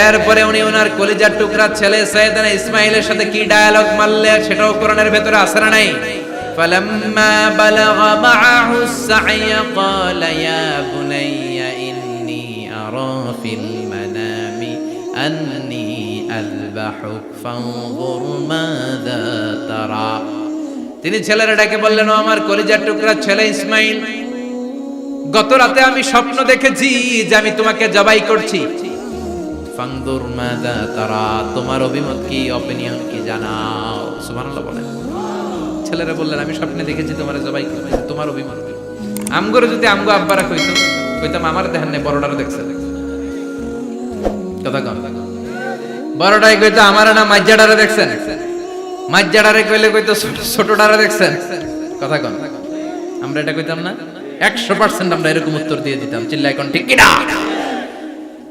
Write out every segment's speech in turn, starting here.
এরপরে উনি ওনার কলিজার টুকরা ছেলে সৈয়দানা ইসমাইলের সাথে কি ডায়ালগ মারলে সেটাও কোরআনের ভেতরে আছে না নাই فلما بلغ معه السعي قال يا بني إني أرى في المنام أني أذبحك فانظر ماذا ترى তিনি ছেলেরা ডেকে বললেন ও আমার কলিজার টুকরা ছেলে ইসমাইল গত রাতে আমি স্বপ্ন দেখেছি যে আমি তোমাকে জবাই করছি ফাংদুর মাদা তারা, তোমার অভিমত কি অপিনিয়ন কি জানাও। সুবহানাল্লাহ বলেন ছেলেরা বললেন, আমি স্বপ্নে দেখেছি তোমার করবে তোমার অভিমত? আমগরে যদি আমগো আব্বারা কইতো, কইতাম, আমার দেখেন নাই বড়টারে দেখছে কথা কন। বড়টাই কইতো, আমার না মাজ্জাডারে দেখছেন মাজ্জাডারে কইলে কইতো, ছোট- ছোটটারে দেখছেন কথা কন। আমরা এটা কইতাম না। একশো পার্সেন্ট আমরা এরকম উত্তর দিয়ে দিতাম। চিল্লাই কোন, ঠিক কিনা?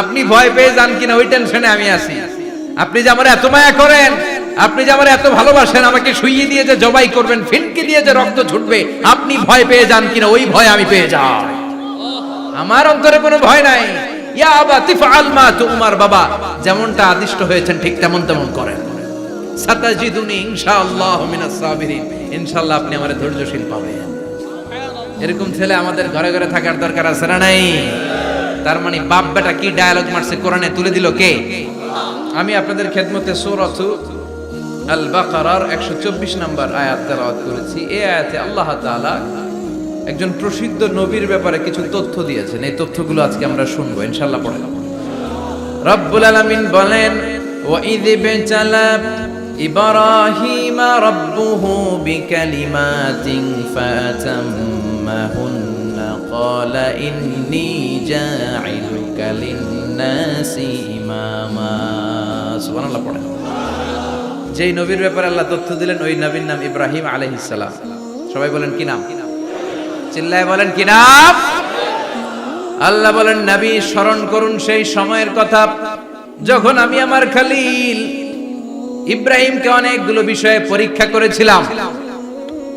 আপনি ভয় পেয়ে যান কিনা, ওই টেনশনে আমি আছি। আপনি যে আমার এত মায়া করেন, আপনি যে আমার এত ভালোবাসেন, আমাকে শুইয়ে দিয়ে যে জবাই করবেন, ফিনকি দিয়ে যে রক্ত ছুটবে, আপনি ভয় পেয়ে যান কিনা, ওই ভয় আমি পেয়ে যাই। আমার অন্তরে কোনো ভয় নাই। ইয়া মা বাবা, যেমনটা আদিষ্ট হয়েছেন, ঠিক তেমন তেমন করেন। সাতাজিদুনি ইনশাআল্লাহ মিনাস সাবিরিন। ইনশাআল্লাহ আপনি আমার ধৈর্যশীল পাবেন। এরকম ছেলে আমাদের ঘরে ঘরে থাকার দরকার আছে না নাই? তার মানে বাপ বেটা কি ডায়ালগ মারছে? কোরআনে তুলে দিল কে? আমি আপনাদের খেদমতে সূরাত আল বাকারার 124 নম্বর আয়াত তেলাওয়াত করেছি। এই আয়াতে আল্লাহ তাআলা একজন প্রসিদ্ধ নবীর ব্যাপারে কিছু তথ্য দিয়েছেন। এই তথ্যগুলো আজকে আমরা শুনব, ইনশাআল্লাহ পড়ে রব্বুল আলামিন বলেন ওয়াইদ বিতালা ইব্রাহিম রাব্বুহু বিকালিমাতিন ফাতাম্মাহুন্না ক্বালা ইন্নী জাইলুকা লিন-নাসি ইমামা সুবহানাল্লাহ পড়েন যেই নবীর ব্যাপারে আল্লাহ তথ্য দিলেন, ওই নবীর নাম ইব্রাহিম আলাইহিস সবাই বলেন কি নাম? চিল্লায় বলেন কি নাম? আল্লাহ বলেন, নবী, স্মরণ করুন সেই সময়ের কথা। যখন আমি আমার খালিল ইব্রাহিমকে অনেকগুলো বিষয়ে পরীক্ষা করেছিলাম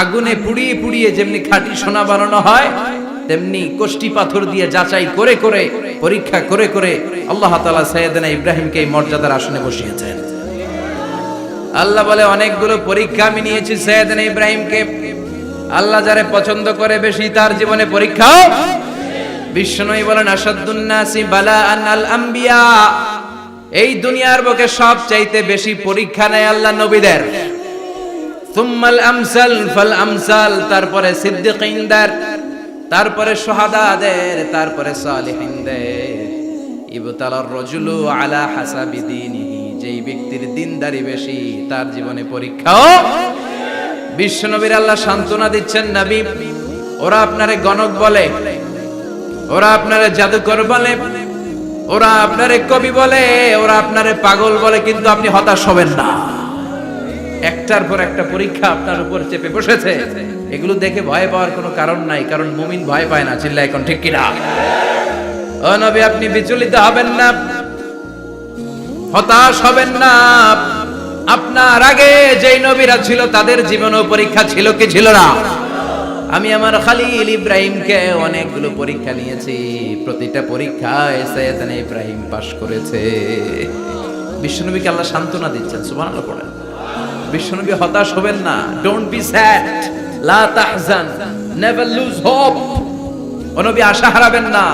আগুনে পুড়িয়ে পুড়িয়ে যেমনি খাঁটি সোনা বানানো হয়, তেমনি কোষ্টি পাথর দিয়ে যাচাই করে করে, পরীক্ষা করে করে আল্লাহ তাআলা সাইয়েদনা ইব্রাহিমকে এই মর্যাদার আসনে বসিয়েছেন। আল্লাহ বলে, অনেকগুলো পরীক্ষা আমি নিয়েছি সৈয়দনা ইব্রাহিমকে। আল্লাহ যারে পছন্দ করে বেশি তার জীবনে পরীক্ষাও বিষ্ণুই বলেন আসাদুন্নাসি বালা আল আম্বিয়া এই দুনিয়ার বুকে সব চাইতে বেশি পরীক্ষা নেয় আল্লাহ নবীদের। সুম্মাল আমসাল ফাল আমসাল, তারপরে সিদ্দিকিনদের, তারপরে সোহাদাদের তারপরে সালিহিনদের। ইবতালার রজুলু আলা হাসাবি দীনিহি, যেই ব্যক্তির দিনদারি বেশি, তার জীবনে পরীক্ষাও বিশ্বনবীর আল্লাহ সান্ত্বনা দিচ্ছেন নবী। ওরা আপনারে গণক বলে, ওরা আপনারে জাদুকর বলে, ওরা আপনারে কবি বলে, ওরা আপনারে পাগল বলে, কিন্তু আপনি হতাশ হবেন না। একটার পর একটা পরীক্ষা আপনার উপর চেপে বসেছে। এগুলো দেখে ভয় পাওয়ার কোনো কারণ নাই, কারণ মুমিন ভয় পায় না চিল্লা এখন ঠিক কিনা? ও নবী, আপনি বিচলিত হবেন না। হতাশ হবেন না। আপনার আগে যেই নবীরা ছিল, তাদের জীবনও পরীক্ষা ছিল কি ছিল না? আমি আমার খালিল ইব্রাহিমকে অনেকগুলো পরীক্ষা নিয়েছি। প্রতিটা পরীক্ষায় সৈয়দান ইব্রাহিম পাশ করেছে। বিশ্বনবীকে আল্লাহ সান্ত্বনা দিচ্ছেন, সুবহানাল্লাহ পড়েন। বিশ্বনবী হতাশ হবেন না। ডোন্ট বি স্যাড লা তাহজান। নেভার লুজ হোপ নবী আশা হারাবেন না।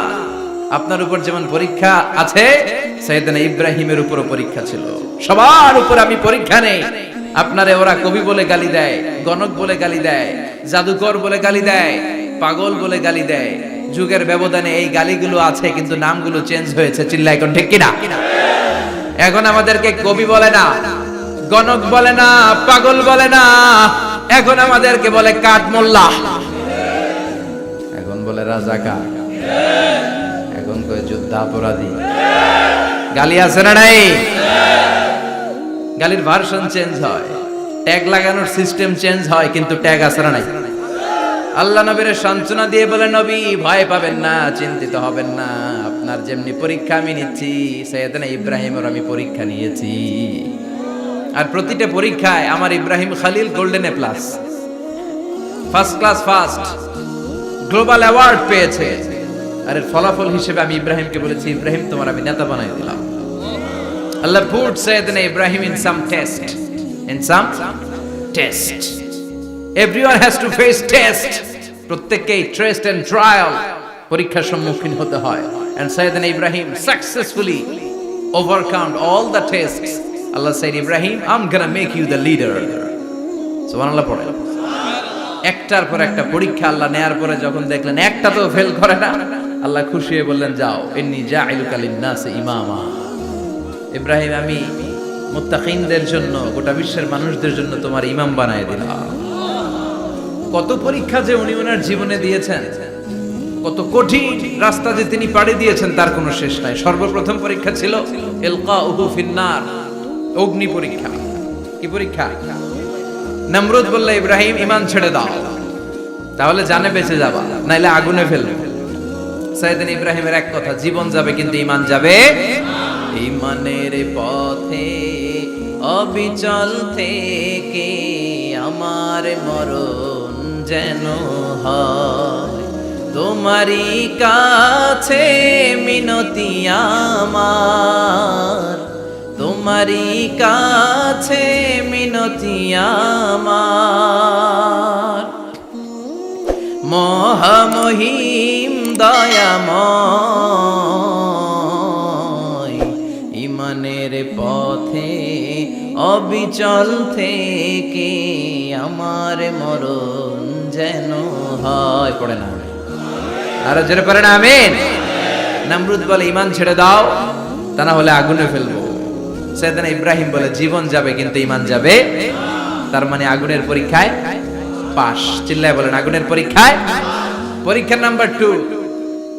আপনার উপর যেমন পরীক্ষা আছে সৈয়দানা ইব্রাহিমের উপরও পরীক্ষা ছিল। সবার উপর আমি পরীক্ষা নেই। আপনারে ওরা কবি বলে গালি দেয়, গণক বলে গালি দেয়, জাদুকর বলে গালি দেয়, পাগল বলে গালি দেয়। যুগের ব্যবধানে এই গালিগুলো আছে, কিন্তু নামগুলো চেঞ্জ হয়েছে। চিল্লা এখন ঠিক কিনা? এখন আমাদেরকে কবি বলে না। গণক বলে না, পাগল বলে না। এখন আমাদেরকে বলে কাঠ মোল্লা। এখন বলে রাজাকা এখন কয় যুদ্ধাপরাধী গালি আছে না নাই? গালির ভার্সন চেঞ্জ হয়। ট্যাগ লাগানোর সিস্টেম চেঞ্জ হয়, কিন্তু ট্যাগ আছে না নাই? আল্লাহ নবীর সান্ত্বনা দিয়ে বলে, নবী, ভয় পাবেন না, চিন্তিত হবেন না। আপনার যেমনি পরীক্ষা আমি নিচ্ছি, সৈয়দনা ইব্রাহিমের আমি পরীক্ষা নিয়েছি। আর প্রতিটা পরীক্ষায় আমার Ibrahim Khalil golden A plus. First class first global award পেয়েছে। আর এর ফলাফল হিসেবে আমি ইব্রাহিমকে বলেছি, ইব্রাহিম, তোমার আমি নেতা বানাই দিলাম। Allah put Sayyidna Ibrahim in some test in some test everyone has to face test প্রত্যেককেই টেস্ট এন্ড ট্রায়াল পরীক্ষার সম্মুখীন হতে হয়। And Sayyidna Ibrahim successfully overcome all the tests Allah said Ibrahim I'm gonna make you the leader সুবহানাল্লাহ পড়ে। একটার পর একটা পরীক্ষা আল্লাহ নেয়ার পরে যখন দেখলেন একটা তো ফেল করে না, আল্লাহ খুশি হয়ে বললেন, যাও এমনি যা ইলুকালিন নাসে ইমামা। ইব্রাহিম, আমি মুত্তাকিনদের জন্য, গোটা বিশ্বের মানুষদের জন্য তোমার ইমাম বানায় দিলাম। কত পরীক্ষা যে উনি ওনার জীবনে দিয়েছেন, কত কঠিন রাস্তা যে তিনি পাড়ি দিয়েছেন, তার কোনো শেষ নাই। সর্বপ্রথম পরীক্ষা ছিল এলকা উহু ফিন্নার। অগ্নি পরীক্ষা। কি পরীক্ষা? নমরুদ বলল, ইব্রাহিম ইমান ছেড়ে দাও। তাহলে জানে বেঁচে যাবা, নাইলে আগুনে ফেলবে। সাইদিন ইব্রাহিমের এক কথা, জীবন যাবে কিন্তু ইমান যাবে ইমানের পথে, অবিচল থেকে আমার মরণ যেন তোমারই কাছে মিনতি আমার তোমারই কাছে মিনতি আমার। মহামহিম দয়াময়, ইমানের পথে অবিচল থেকে আমার মরণ যেন হয়। পড়ে না। আরও জোরে পড়ে না, আমিন। নামরুদ বলে ইমান ছেড়ে দাও, তা না হলে আগুনে ফেলব। সেদিন ইব্রাহিম বলে, জীবন যাবে কিন্তু ইমান যাবে। তার মানে আগুনের পরীক্ষায় পাস চিল্লায় বলেন, আগুনের পরীক্ষায় পরীক্ষা নাম্বার টু।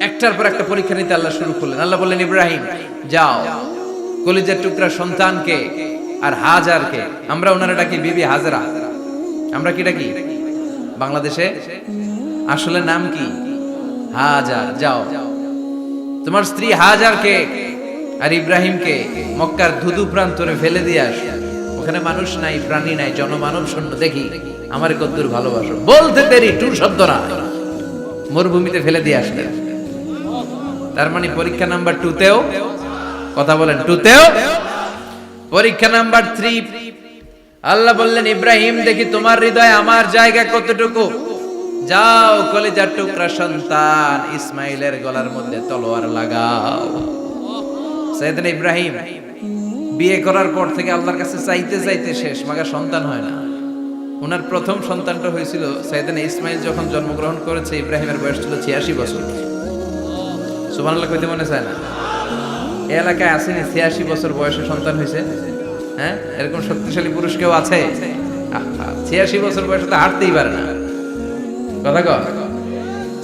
একটার পর একটা পরীক্ষা নিতে আল্লাহ শুরু করলেন। আল্লাহ বললেন, ইব্রাহিম, যাও। কলিজার টুকরা সন্তানকে আর হাজারকে। আমরা ওনারা ডাকি বিবি হাজারা। আমরা কি ডাকি? বাংলাদেশে? আসলে নাম কি? হাজার। যাও। তোমার স্ত্রী হাজারকে আর ইব্রাহিমকে মক্কার ধুধু প্রান্তরে ফেলে দিয়ে আস। ওখানে মানুষ নাই, প্রাণী নাই, জনমানব শূন্য দেখি, আমার কদ্দুর ভালোবাসো। বলতে দেরি টু শব্দ না। মরুভূমিতে ফেলে দিয়ে আসলেন তার মানে পরীক্ষা নাম্বার টুতেও কথা বলেন টুতেও পরীক্ষা নাম্বার থ্রি আল্লাহ বললেন, ইব্রাহিম, দেখি তোমার হৃদয়ে আমার জায়গা কতটুকু? যাও, কলিজার টুকরা সন্তান, ইসমাইলের গলার মধ্যে তলোয়ার লাগাও। সাইদিন ইব্রাহিম বিয়ে করার পর থেকে আল্লাহর কাছে চাইতে চাইতে শেষ মাগা সন্তান হয় না। ওনার প্রথম সন্তানটা হয়েছিল সাইদিন ইসমাইল, যখন জন্মগ্রহণ করেছে, ইব্রাহিমের বয়স ছিল ছিয়াশি বছর। সুবহানাল্লাহ কইতে মনে চায় না? এই এলাকায় আসেনি, ছিয়াশি বছর বয়সে সন্তান হয়েছে। হ্যাঁ? এরকম শক্তিশালী পুরুষ কেউ আছে? ছিয়াশি বছর বয়সে তো হাঁটতেই পারে না। কথা কর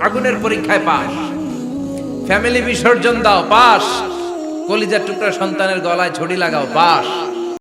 আগুনের পরীক্ষায় পাস ফ্যামিলি বিসর্জন দাও পাস কলিজার টুকরা সন্তানের গলায় ছড়ি লাগাও পাস